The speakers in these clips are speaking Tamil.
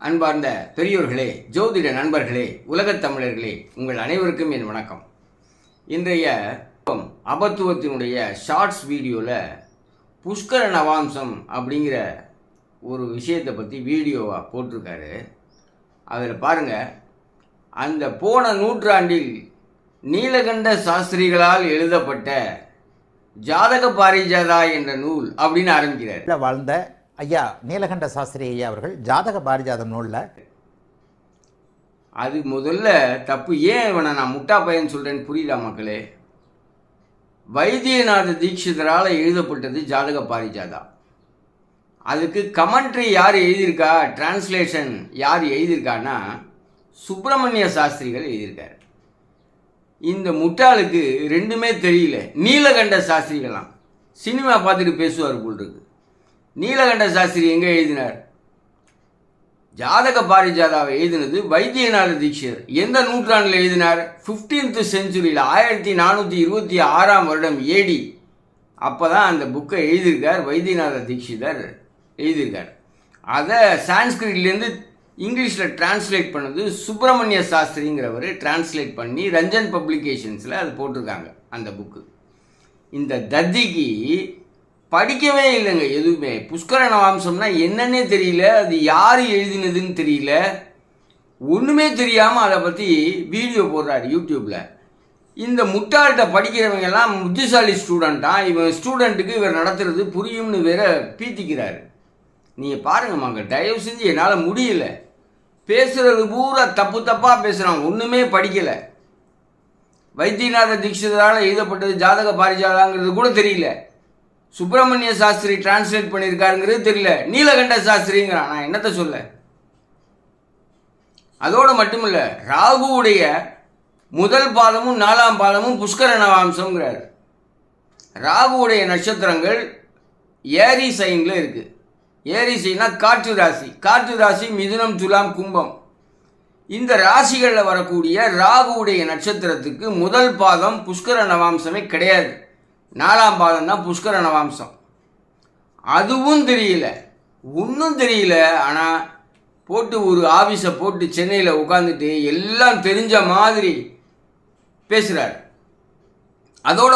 அன்பார்ந்த பெரியோர்களே ஜோதிட நண்பர்களே உலகத் தமிழர்களே உங்கள் அனைவருக்கும் என் வணக்கம். இன்றைய அபத்துவத்தினுடைய ஷார்ட்ஸ் வீடியோவில் புஷ்கர நவாம்சம் அப்படிங்கிற ஒரு விஷயத்தை பற்றி வீடியோவாக போட்டிருக்காரு. அதில் பாருங்கள் அந்த போன நூற்றாண்டில் நீலகண்ட சாஸ்திரிகளால் எழுதப்பட்ட ஜாதக பாரிஜாதா என்ற நூல் அப்படின்னு ஆரம்பிக்கிறார். வாழ்ந்த ஐயா நீலகண்ட சாஸ்திரி ஐயா அவர்கள் ஜாதக பாரிஜாதம் நூலில் அது முதல்ல தப்பு. ஏன் இவனை நான் முட்டா பையன் சொல்கிறேன்னு புரியல மக்களே? வைத்தியநாத தீட்சிதரால் எழுதப்பட்டது ஜாதக பாரிஜாதா அதுக்கு கமெண்ட்ரி யார் எழுதியிருக்கா? டிரான்ஸ்லேஷன் யார் எழுதியிருக்கான்னா சுப்பிரமணிய சாஸ்திரிகள் எழுதியிருக்காரு. இந்த முட்டாளுக்கு ரெண்டுமே தெரியல. நீலகண்ட சாஸ்திரிகளாம் சினிமா பார்த்துட்டு பேசுவார் போல் இருக்கு. நீலகண்ட சாஸ்திரி எங்கே எழுதினார்? ஜாதக பாரிஜாதாவை எழுதினது வைத்தியநாத தீட்சிதர். எந்த நூற்றாண்டில் எழுதினார்? 15th செஞ்சுரியில் ஆயிரத்தி நானூற்றி இருபத்தி ஆறாம் வருடம் ஏடி அப்போ தான் அந்த புக்கை எழுதியிருக்கார் வைத்தியநாத தீட்சிதர் எழுதியிருக்கார். அதை சான்ஸ்கிரிட்லேருந்து இங்கிலீஷில் டிரான்ஸ்லேட் பண்ணது சுப்பிரமணிய சாஸ்திரிங்கிறவர் டிரான்ஸ்லேட் பண்ணி ரஞ்சன் பப்ளிகேஷன்ஸில் அது போட்டிருக்காங்க அந்த புக்கு. இந்த தத்திக்கு படிக்கவே இல்லைங்க எதுவுமே. புஷ்கர நவாம்சம்னா என்னன்னே தெரியல அது யார் எழுதினதுன்னு தெரியல. ஒன்றுமே தெரியாமல் அதை பற்றி வீடியோ போடுறாரு யூடியூப்பில் இந்த முட்டாள்கிட்ட படிக்கிறவங்க எல்லாம் புத்திசாலி ஸ்டூடெண்ட்டா இவன் ஸ்டூடெண்ட்டுக்கு இவர் நடத்துறது புரியும்னு வேற பீத்திக்கிறாரு. நீங்கள் பாருங்கள் மங்க தயவு செஞ்சு என்னால் முடியல. பேசுகிறது பூரா தப்பு தப்பாக பேசுகிறான் ஒன்றுமே படிக்கலை. வைத்தியநாத தீட்சிதரால் எழுதப்பட்டது ஜாதக பாரிஜாதாங்கிறது கூட தெரியல. சுப்பிரமணிய சாஸ்திரி டிரான்ஸ்லேட் பண்ணியிருக்காருங்கிறது தெரியல. நீலகண்ட சாஸ்திரிங்கிறான். நான் என்னத்த சொல்ல? அதோடு மட்டுமில்ல ராகுவுடைய முதல் பாதமும் நாலாம் பாதமும் புஷ்கர நவாம்சங்கிறார் ராகுவுடைய நட்சத்திரங்கள் ஏரி சைனில் இருக்குது ஏரி சைனா காற்று ராசி. காற்று ராசி மிதுனம் துலாம் கும்பம். இந்த ராசிகளில் வரக்கூடிய ராகுவுடைய நட்சத்திரத்துக்கு முதல் பாதம் புஷ்கர நவாம்சமே கிடையாது. நாலாம் பாதம் தான் புஷ்கர நவாம்சம். அதுவும் தெரியல. ஒன்றும் தெரியல. ஆனால் போட்டு ஒரு ஆஃபீஸை போட்டு சென்னையில் உட்காந்துட்டு எல்லாம் தெரிஞ்ச மாதிரி பேசுகிறார்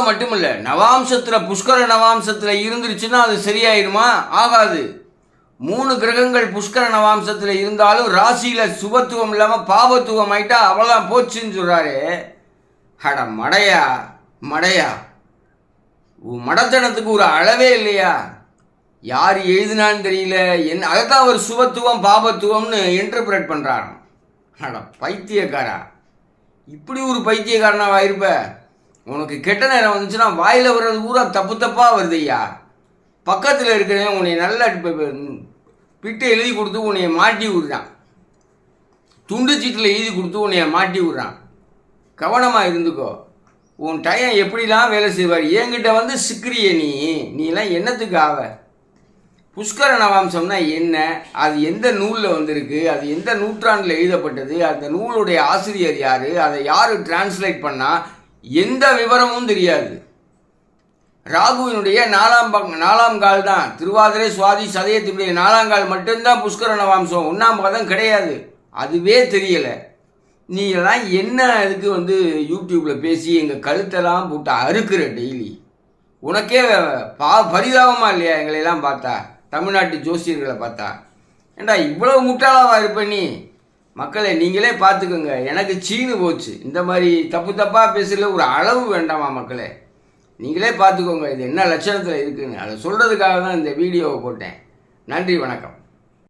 மட்டும் இல்லை நவாம்சத்தில் புஷ்கர நவாம்சத்தில் இருந்துருச்சுன்னா அது சரியாயிருமா? ஆகாது. மூணு கிரகங்கள் புஷ்கர நவாம்சத்தில் இருந்தாலும் ராசியில் சுபத்துவம் இல்லாமல் பாபத்துவம் ஆயிட்டா அவ்வளோதான் போச்சுன்னு சொல்கிறாரு அட மடையா மடையா. மடத்தனத்துக்கு ஒரு அளவே இல்லையா? யார் எழுதினான்னு தெரியல. என்ன அதைத்தான் அவர் சுபத்துவம் பாபத்துவம்னு இன்டர்பிரேட் பண்ணுறாராம் அட பைத்தியக்காரா. இப்படி ஒரு பைத்தியக்காரனாவா இருப்ப உனக்கு கெட்ட நேரம் வந்துச்சுன்னா வாயில் வர்றது பூரா தப்பு தப்பாக வருதுய்யா பக்கத்தில் இருக்கிறவன் உன்னை நல்லா பிட்டு எழுதி கொடுத்து உன்னைய மாட்டி விடுறான். துண்டு சீட்டில் எழுதி கொடுத்து உன்னைய மாட்டி விடுறான். கவனமாக இருந்துக்கோ. உன் டைம் எப்படிலாம் வேலை செய்வார்? என்கிட்ட வந்து சிக்கிரிய நீ. நீலாம் என்னத்துக்கு ஆவ? புஷ்கர நவாம்சம்னா என்ன? அது எந்த நூலில் வந்திருக்கு? அது எந்த நூற்றாண்டில் எழுதப்பட்டது? அந்த நூலுடைய ஆசிரியர் யார்? அதை யார் டிரான்ஸ்லேட் பண்ணால் எந்த விவரமும் தெரியாது. ராகுவினுடைய நாலாம் பக் நாலாம் கால் தான். திருவாதிரை சுவாதி சதயத்தினுடைய நாலாம் கால் மட்டும்தான் புஷ்கர நவாம்சம். ஒன்றாம் பதம் கிடையாது. அதுவே தெரியலை. நீ எல்லாம் என்ன இதுக்கு வந்து யூடியூப்பில் பேசி எங்கள் கழுத்தெல்லாம் போட்டு அறுக்கிற டெய்லி உனக்கே பா பரிதாபமாக இல்லையா எங்களையெல்லாம் பார்த்தா? தமிழ்நாட்டு ஜோசியர்களை பார்த்தா? ஏண்டா இவ்வளவு முட்டாளாவா இருப்ப நீ? மக்களை நீங்களே பார்த்துக்கோங்க. எனக்கு சீனு போச்சு. இந்த மாதிரி தப்பு தப்பாக பேசுறதுல ஒரு அளவு வேண்டாமா மக்களே? நீங்களே பார்த்துக்கோங்க. இது என்ன லட்சணத்தில் இருக்குதுன்னு அதை சொல்கிறதுக்காக தான் இந்த வீடியோவை போட்டேன். நன்றி வணக்கம்.